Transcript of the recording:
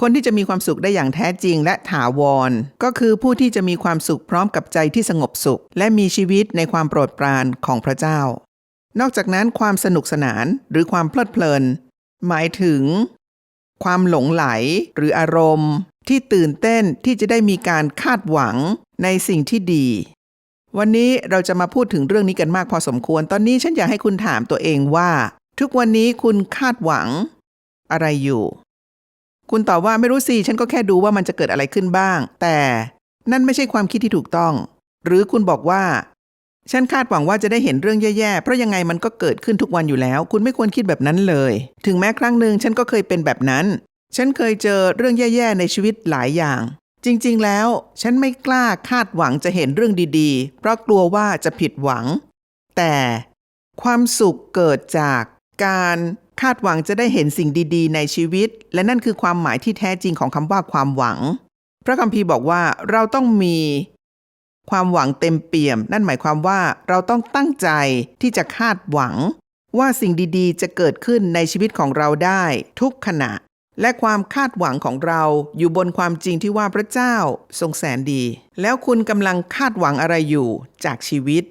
คนที่จะมีความสุขได้อย่างแท้จริงและถาวร ก็คือผู้ที่จะมีความสุขพร้อมกับใจที่สงบสุข และมีชีวิตในความโปรดปรานของพระเจ้า นอกจากนั้นความสนุกสนานหรือความเพลิดเพลิน หมายถึง ความหลงไหลหรืออารมณ์ ที่ตื่นเต้นที่จะได้มีการคาดหวังในสิ่งที่ดี วันนี้เราจะมาพูดถึงเรื่องนี้กันมากพอสมควร ตอนนี้ฉันอยากให้คุณถามตัวเองว่า ทุกวันนี้คุณคาดหวัง อะไรอยู่ คุณตอบว่าไม่รู้สิฉันก็แค่ดูว่ามันจะเกิดอะไรขึ้นบ้าง แต่นั่นไม่ใช่ความคิดที่ถูกต้อง หรือคุณบอกว่า ฉันคาดหวังว่าจะได้เห็นเรื่องแย่ๆ เพราะยังไงมันก็เกิดขึ้นทุกวันอยู่แล้ว คุณไม่ควรคิดแบบนั้นเลย ถึงแม้ครั้งหนึ่งฉันก็เคยเป็นแบบนั้น ฉันเคยเจอเรื่องแย่ๆในชีวิตหลายอย่าง จริงๆ แล้ว ฉันไม่กล้าคาดหวังจะเห็นเรื่องดีๆ เพราะกลัวว่าจะผิดหวัง แต่ความสุขเกิดจาก การคาดหวังจะได้เห็นสิ่งดีๆ ในชีวิต และนั่นคือความหมายที่แท้จริงของคำว่าความหวัง พระคัมภีร์บอกว่าเราต้องมีความหวังเต็มเปี่ยม นั่นหมายความว่าเราต้องตั้งใจที่จะคาดหวัง ว่าสิ่งดีๆ จะเกิดขึ้นในชีวิตของเราได้ทุกขณะ และความคาดหวังของเราอยู่บนความจริงที่ว่าพระเจ้าทรงแสนดี แล้วคุณกำลังคาดหวังอะไรอยู่จากชีวิต